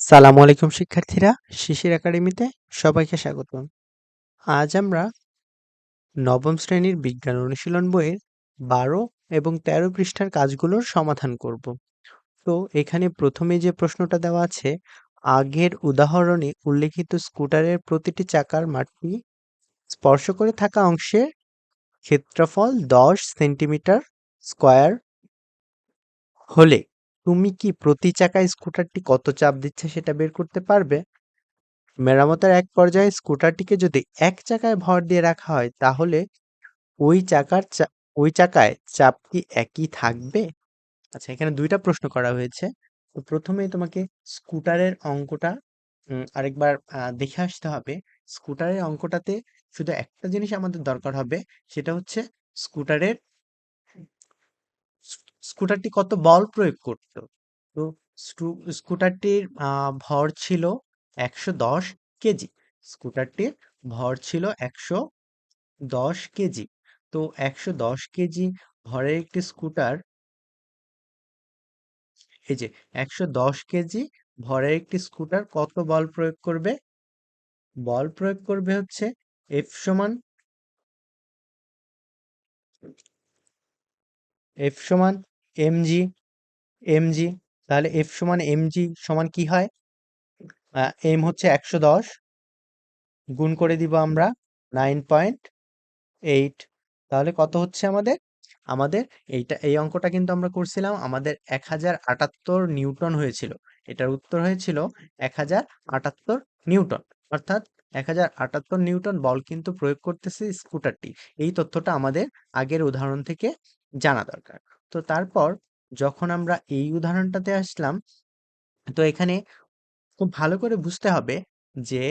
সালামু আলাইকুম, শিক্ষার্থীরা। শিশির একাডেমিতে সবাইকে স্বাগত আজ আমরা নবম শ্রেণির বিজ্ঞান অনুশীলন বইয়ের বারো এবং তেরো পৃষ্ঠার কাজগুলোর সমাধান করব। তো, এখানে প্রথমে যে প্রশ্নটা দেওয়া আছে, আগের উদাহরণে উল্লেখিত স্কুটারের প্রতিটি চাকার মাটি স্পর্শ করে থাকা অংশের ক্ষেত্রফল দশ সেন্টিমিটার স্কয়ার হলে তুমি কি প্রতি চাকায় স্কুটারটি কত চাপ দিচ্ছে সেটা বের করতে পারবে? মেরামতের এক পর্যায়ে স্কুটারটিকে যদি এক চাকায় ভর দিয়ে রাখা হয়, তাহলে ওই চাকার ওই চাকায় চাপ কি একই থাকবে? আচ্ছা এখানে দুইটা প্রশ্ন করা হয়েছে। তো প্রথমেই তোমাকে স্কুটারের অঙ্কটা আরেকবার দেখে আসতে হবে। স্কুটারের অঙ্কটাতে শুধু একটা জিনিস আমাদের দরকার হবে, সেটা হচ্ছে স্কুটারের স্ক- স্কুটারটি কত বল প্রয়োগ করতো? তো স্কুটারটির ভর ছিল একশো দশ কেজি। স্কুটারটির ভর ছিল একশো দশ কেজি। তো একশো দশ কেজি ভরের একটি স্কুটার এই যে, একশো দশ কেজি ভরের একটি স্কুটার কত বল প্রয়োগ করবে? বল প্রয়োগ করবে হচ্ছে এফ সমান এফ সমান এমজি এমজি তাহলে এফ সমান এমজি সমান কি হয়? এম হচ্ছে একশো দশ, গুণ করে দিব আমরা নাইন পয়েন্ট এইট তাহলে কত হচ্ছে আমাদের? আমাদের এইটা, এই অঙ্কটা কিন্তু আমরা করছিলাম, আমাদের এক হাজার আটাত্তর নিউটন হয়েছিল। এটার উত্তর হয়েছিল এক হাজার আটাত্তর নিউটন। অর্থাৎ এক হাজার আটাত্তর নিউটন বল কিন্তু প্রয়োগ করতেছে স্কুটারটি। এই তথ্যটা আমাদের আগের উদাহরণ থেকে জানা দরকার। তো তারপর যখন আমরা এই উদাহরণটাতে আসলাম, তো এখানে খুব ভালো করে বুঝতে হবে যে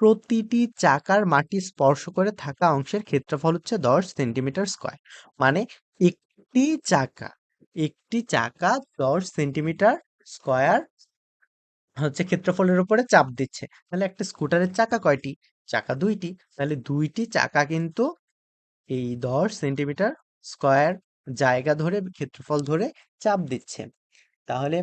প্রতিটি চাকার মাটি স্পর্শ করে থাকা অংশের ক্ষেত্রফল হচ্ছে দশ সেন্টিমিটার স্কোয়ার। মানে একটি চাকা একটি চাকা দশ সেন্টিমিটার স্কয়ার হচ্ছে ক্ষেত্রফলের উপরে চাপ দিচ্ছে। তাহলে একটা স্কুটারের চাকা কয়টি? চাকা দুইটি। তাহলে দুইটি চাকা কিন্তু এই দশ সেন্টিমিটার স্কয়ার জায়গা ধরে ক্ষেত্রফল ধরে চাপ দিচ্ছে। তাহলে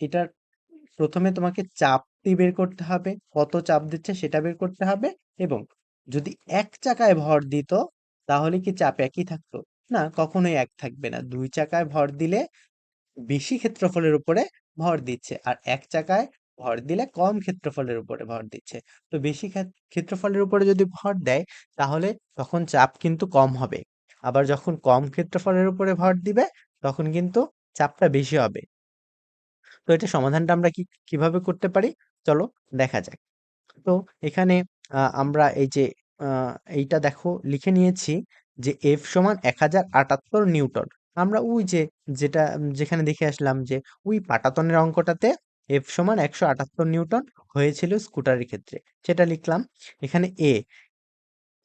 এটার প্রথমে তোমাকে চাপটি বের করতে হবে, কত চাপ দিচ্ছে সেটা বের করতে হবে এবং যদি এক চাকায় ভর দিত, তাহলে কি চাপ একই থাকতো? না, কখনোই এক থাকবে না। দুই চাকায় ভর দিলে বেশি ক্ষেত্রফলের উপরে ভর দিচ্ছে আর এক চাকায় ভর দিলে কম ক্ষেত্রফলের উপরে ভর দিচ্ছে। তো বেশি ক্ষেত- ক্ষেত্রফলের উপরে যদি ভর দেয়, তাহলে তখন চাপ কিন্তু কম হবে। আবার যখন কম ক্ষেত্রফলের উপরে ভর দিবে, তখন কিন্তু চাপটা বেশি হবে। তো এটা সমাধানটা আমরা কি, কীভাবে করতে পারি? চলো দেখা যাক। তো এখানে আমরা এই যে এইটা দেখো, লিখে নিয়েছি যে এফ সমান এক হাজার আটাত্তর নিউটন। আমরা ওই যে, যেটা, যেখানে দেখে আসলাম যে, ওই পাটাতনের অঙ্কটাতে এফ সমান একশো আটাত্তর নিউটন হয়েছিল স্কুটারের ক্ষেত্রে। সেটা লিখলাম। এখানে এ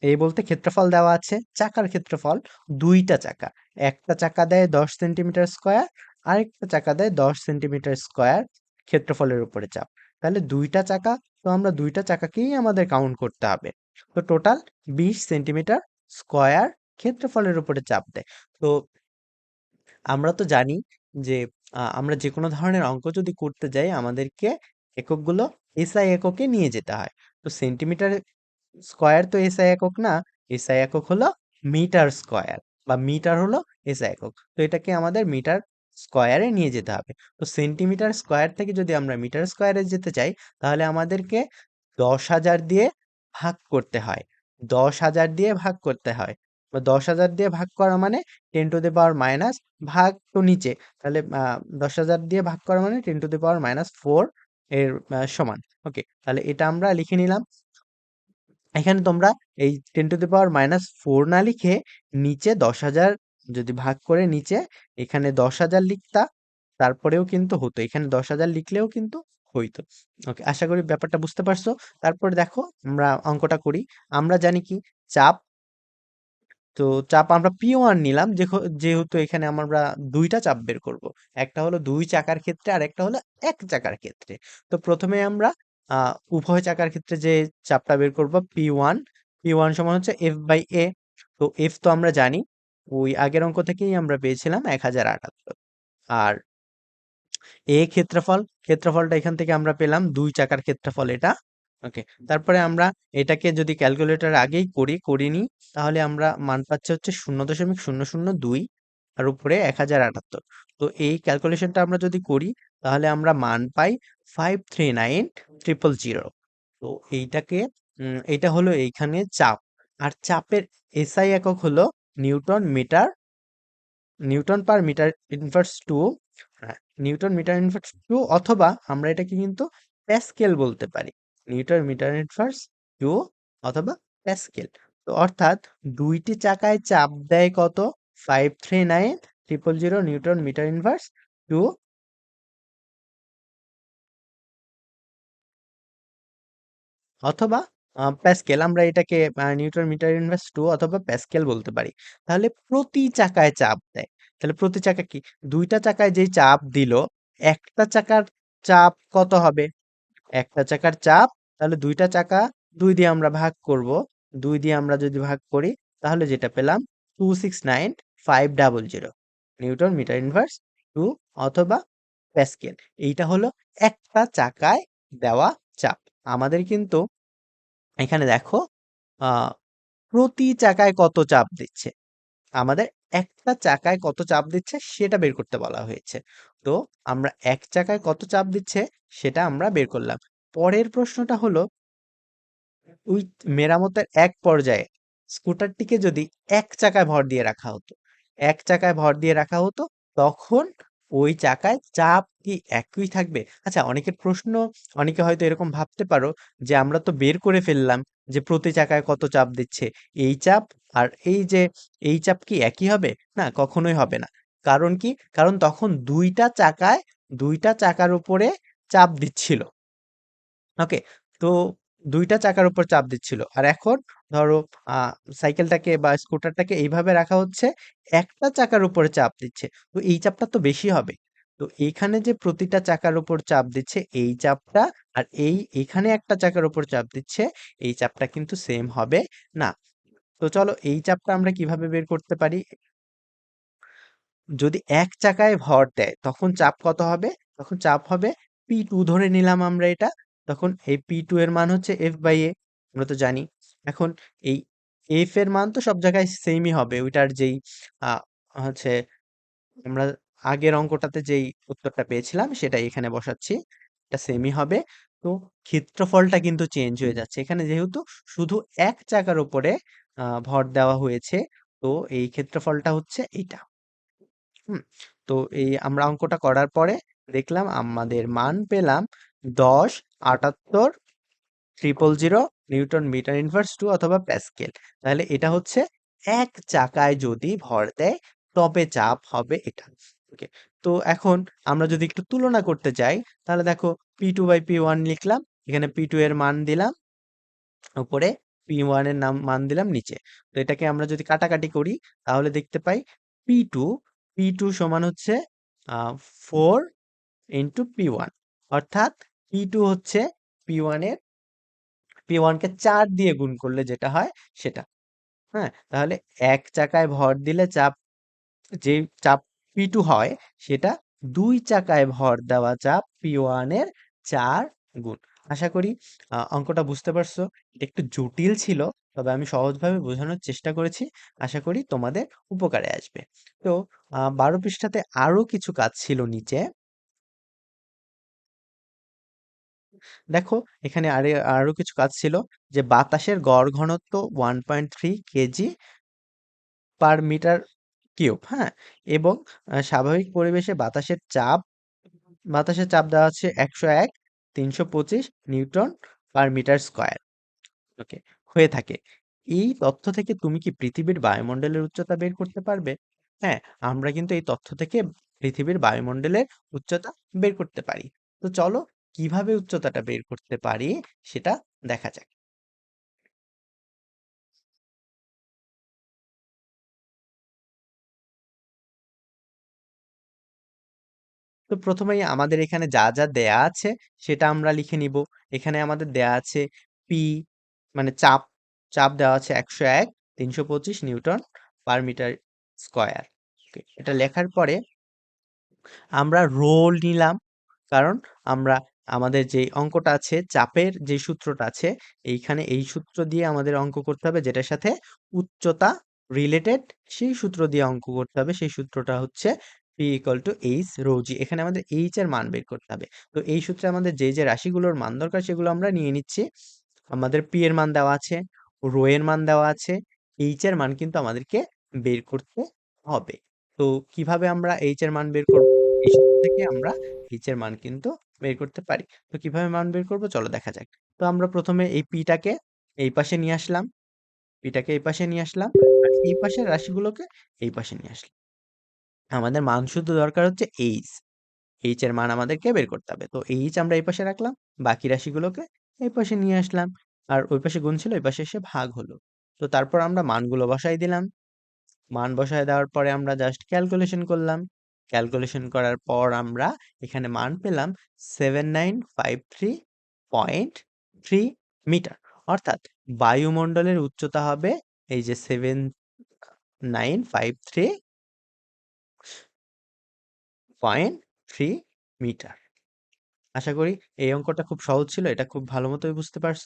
এ বলতে ক্ষেত্রফল দেওয়া আছে, চাকার ক্ষেত্রফল দুইটা চাকা। একটা চাকা দেয় দশ সেন্টিমিটার স্কোয়ার, আরেকটা চাকা দেয় দশ সেন্টিমিটার স্কোয়ার ক্ষেত্রফলের উপরে চাপ। তাহলে দুইটা চাকা, তো আমরা দুইটা চাকাকেই আমাদের কাউন্ট করতে হবে। তো টোটাল বিশ সেন্টিমিটার স্কোয়ার ক্ষেত্রফলের উপরে চাপ দেয়। তো আমরা তো জানি যে আমরা যে কোনো ধরনের অঙ্ক যদি করতে যাই, আমাদেরকে এককগুলো এসআই এককে নিয়ে যেতে হয়। তো সেন্টিমিটার স্কয়ার তো এসআই একক না এসআই একক হলো মিটার স্কয়ার বা মিটার হলো এসআই একক। তো এটাকে আমাদের মিটার স্কয়ারে নিয়ে যেতে হবে। তো সেন্টিমিটার স্কয়ার থেকে যদি আমরা মিটার স্কয়ারে যেতে চাই, তাহলে আমাদেরকে দশ হাজার দিয়ে ভাগ করতে হয়। দশ হাজার দিয়ে ভাগ করতে হয়। বা দশ হাজার দিয়ে ভাগ করা মানে ten to the power minus ভাগ তো নিচে। তাহলে দশ হাজার দিয়ে ভাগ করা মানে ten to the power minus four এর সমান। ওকে, তাহলে এটা আমরা লিখে নিলাম। এখানে তোমরা এই ten to the power minus four না লিখে নিচে দশ হাজার যদি ভাগ করে নিচে, এখানে দশ হাজার লিখতা, তারপরেও কিন্তু হতো। এখানে দশ হাজার লিখলেও কিন্তু হইতো। ওকে আশা করি ব্যাপারটা বুঝতে পারছ। তারপরে দেখো, আমরা অঙ্কটা করি। আমরা জানি কি, চাপ, তো চাপ আমরা পি ওয়ান নিলাম যেহ- যেহেতু এখানে আমরা দুইটা চাপ বের করব। একটা হলো দুই চাকার ক্ষেত্রে আর একটা হলো এক চাকার ক্ষেত্রে। তো প্রথমে আমরা উভয় চাকার ক্ষেত্রে যে চাপটা বের করব পি ওয়ান পি ওয়ান সমান হচ্ছে এফ বাই এ তো এফ তো আমরা জানি, ওই আগের অঙ্ক থেকেই আমরা পেয়েছিলাম এক হাজার আটাত্তর। আর এ ক্ষেত্রফল, ক্ষেত্রফলটা এখান থেকে আমরা পেলাম দুই চাকার ক্ষেত্রফল এটা। ওকে, তারপরে আমরা এটাকে যদি ক্যালকুলেটর আগেই করি, করিনি, তাহলে আমরা মান পাচ্ছি হচ্ছে শূন্য দশমিক শূন্য শূন্য দুই। আর উপরে এক হাজার আটাত্তর। তো এই ক্যালকুলেশনটা আমরা যদি করি, তাহলে আমরা মান পাই five three nine triple zero তো এইটাকে এটা হলো এইখানে চাপ। আর চাপের এসআই একক হলো newton metre, newton per metre inverse two newton metre inverse two অথবা আমরা এটাকে কিন্তু প্যাসকেল বলতে পারি। নিউটন মিটার ইনভার্স টু অথবা প্যাসকেল। তো অর্থাৎ দুইটি চাকায় চাপ দেয় কত? Five three nine triple zero newton metre inverse two অথবা প্যাসকেল আমরা এটাকে নিউটন মিটার ইনভার্স টু অথবা প্যাসকেল বলতে পারি। তাহলে প্রতি চাকায় চাপ দেয়। তাহলে প্রতি চাকা কি? দুইটা চাকায় যেই চাপ দিল, একটা চাকার চাপ কত হবে? একটা চাকার চাপ, তাহলে দুইটা চাকা দুই দিয়ে আমরা ভাগ করব। দুই দিয়ে আমরা যদি ভাগ করি, তাহলে যেটা পেলাম? Two six nine five double zero newton metre inverse two অথবা প্যাসকেল এইটা হলো একটা চাকায় দেওয়া চাপ। আমাদের কিন্তু এখানে দেখো প্রতি চাকায় কত চাপ দিচ্ছে? আমাদের একটা চাকায় কত চাপ দিচ্ছে সেটা বের করতে বলা হয়েছে। তো আমরা এক চাকায় কত চাপ দিচ্ছে সেটা আমরা বের করলাম। পরের প্রশ্নটা হলো, ওই মেরামতের এক পর্যায়ে স্কুটারটিকে যদি এক চাকায় ভর দিয়ে রাখা হতো এক চাকায় ভর দিয়ে রাখা হতো, তখন ওই চাকায় চাপ কি একই থাকবে? আচ্ছা অনেকের প্রশ্ন, অনেকে হয়তো এরকম ভাবতে পারো যে, আমরা তো বের করে ফেললাম যে, প্রতি চাকায় কত চাপ দিচ্ছে। এই চাপ আর এই যে, এই চাপ কি একই হবে? না, কখনোই হবে না। কারণ কি? কারণ তখন দুইটা চাকায়, দুইটা চাকার উপরে চাপ দিচ্ছিল। ওকে? তো দুইটা চাকার উপর চাপ দিচ্ছিল। আর এখন ধরো সাইকেলটাকে বা স্কুটারটাকে এইভাবে রাখা হচ্ছে একটা চাকার উপরে চাপ দিচ্ছে। তো এই চাপটা তো বেশি হবে। তো এইখানে যে প্রতিটা চাকার উপর চাপ দিচ্ছে, এই চাপটা আর এই এখানে একটা চাকার উপর চাপ দিচ্ছে, এই চাপটা কিন্তু সেম হবে না। তো চলো এই চাপটা আমরা কীভাবে বের করতে পারি? যদি এক চাকায় ভর দেয়, তখন চাপ কত হবে? তখন চাপ হবে পি টু ধরে নিলাম আমরা এটা। তখন এই পি টু এর মান হচ্ছে এফ বাই এ আমরা তো জানি। এখন এই এফ এর মান তো সব জায়গায় সেমই হবে, ওইটার যেই হচ্ছে আমরা আগের অঙ্কটাতে যেই উত্তরটা পেয়েছিলাম সেটা এখানে বসাচ্ছি, এটা সেমই হবে। তো ক্ষেত্রফলটা কিন্তু চেঞ্জ হয়ে যাচ্ছে। এখানে যেহেতু শুধু এক চাকার উপরে ভর দেওয়া হয়েছে, তো এই ক্ষেত্রফলটা হচ্ছে এইটা। হুম, তো এই আমরা অঙ্কটা করার পরে দেখলাম আমাদের মান পেলাম দশ, আটাত্তর triple zero newton metre inverse two অথবা প্যাসকেল। তাহলে এটা হচ্ছে এক চাকায় যদি ভর দেয়, তবে চাপ হবে এটা। ওকে তো এখন আমরা যদি একটু তুলনা করতে চাই তাহলে দেখো P two by P one লিখলাম, এখানে পি টু এর মান দিলাম, উপরে পি ওয়ানের নাম, মান দিলাম নিচে। তো এটাকে আমরা যদি কাটাকাটি করি, তাহলে দেখতে পাই পি টু পি টু সমান হচ্ছে ফোর ইন্টু পি ওয়ান অর্থাৎ পি টু হচ্ছে পি ওয়ানের পি ওয়ানকে চার দিয়ে গুণ করলে যেটা হয় সেটা। হ্যাঁ তাহলে এক চাকায় ভর দিলে চাপ, যে চাপ পি টু হয় সেটা দুই চাকায় ভর দেওয়া চাপ পি ওয়ানের চার গুণ। আশা করি অঙ্কটা বুঝতে পারছ। এটা একটু জটিল ছিল, তবে আমি সহজভাবে বোঝানোর চেষ্টা করেছি। আশা করি তোমাদের উপকারে আসবে। তো বারো পৃষ্ঠাতে আরও কিছু কাজ ছিল নিচে। দেখো, এখানে আরে, আরও কিছু কাজ ছিল যে বাতাসের গড় ঘনত্ব one point three K G per metre cube হ্যাঁ? এবং স্বাভাবিক পরিবেশে বাতাসের চাপ বাতাসের চাপ দেওয়া আছে একশো এক, তিনশো পঁচিশ newton per metre square okay হয়ে থাকে। এই তথ্য থেকে তুমি কি পৃথিবীর বায়ুমণ্ডলের উচ্চতা বের করতে পারবে? হ্যাঁ আমরা কিন্তু এই তথ্য থেকে পৃথিবীর বায়ুমণ্ডলের উচ্চতা বের করতে পারি। তো চলো কীভাবে উচ্চতাটা বের করতে পারি সেটা দেখা যাক। তো প্রথমেই আমাদের এখানে যা যা দেয়া আছে সেটা আমরা লিখে নিব। এখানে আমাদের দেয়া আছে পি মানে চাপ চাপ দেওয়া আছে একশো এক, তিনশো পঁচিশ নিউটন পার মিটার স্কয়ার। এটা লেখার পরে আমরা রোল নিলাম। কারণ আমরা আমাদের যে অঙ্কটা আছে, চাপের যে সূত্রটা আছে, এইখানে এই সূত্র দিয়ে আমাদের অঙ্ক করতে হবে, যেটার সাথে উচ্চতা রিলেটেড সেই সূত্র দিয়ে অঙ্ক করতে হবে। সেই সূত্রটা হচ্ছে পি ইকুয়াল টু এইচ রোজি এখানে আমাদের এইচ এর মান বের করতে হবে। তো এই সূত্রে আমাদের যে যে রাশিগুলোর মান দরকার, সেগুলো আমরা নিয়ে নিচ্ছি। আমাদের পি এর মান দেওয়া আছে রো এর মান দেওয়া আছে এইচ এর মান কিন্তু আমাদেরকে বের করতে হবে। তো কীভাবে আমরা এইচ এর মান বের করব? এই থেকে আমরা এইচ এর মান কিন্তু বের করতে পারি। তো কীভাবে মান বের করব? চলো দেখা যাক। তো আমরা প্রথমে এই পিটাকে এই পাশে নিয়ে আসলাম। পিটাকে এই পাশে নিয়ে আসলাম। আর এই পাশের রাশিগুলোকে এই পাশে নিয়ে আসলাম। আমাদের মান শুধু দরকার হচ্ছে এইচ এইচ এর মান আমাদেরকে বের করতে হবে। তো এইচ আমরা এই পাশে রাখলাম। বাকি রাশিগুলোকে এই পাশে নিয়ে আসলাম। আর ওই পাশে গুণ ছিল, ওই পাশে এসে ভাগ হলো। তো তারপর আমরা মানগুলো বসাই দিলাম। মান বসায় দেওয়ার পরে আমরা জাস্ট ক্যালকুলেশন করলাম। ক্যালকুলেশন করার পর আমরা এখানে মান পেলাম seven nine five three point three metre অর্থাৎ বায়ুমণ্ডলের উচ্চতা হবে এই যে seven nine five three point three metre আশা করি এই অঙ্কটা খুব সহজ ছিল, এটা খুব ভালো মতোই বুঝতে পারছ।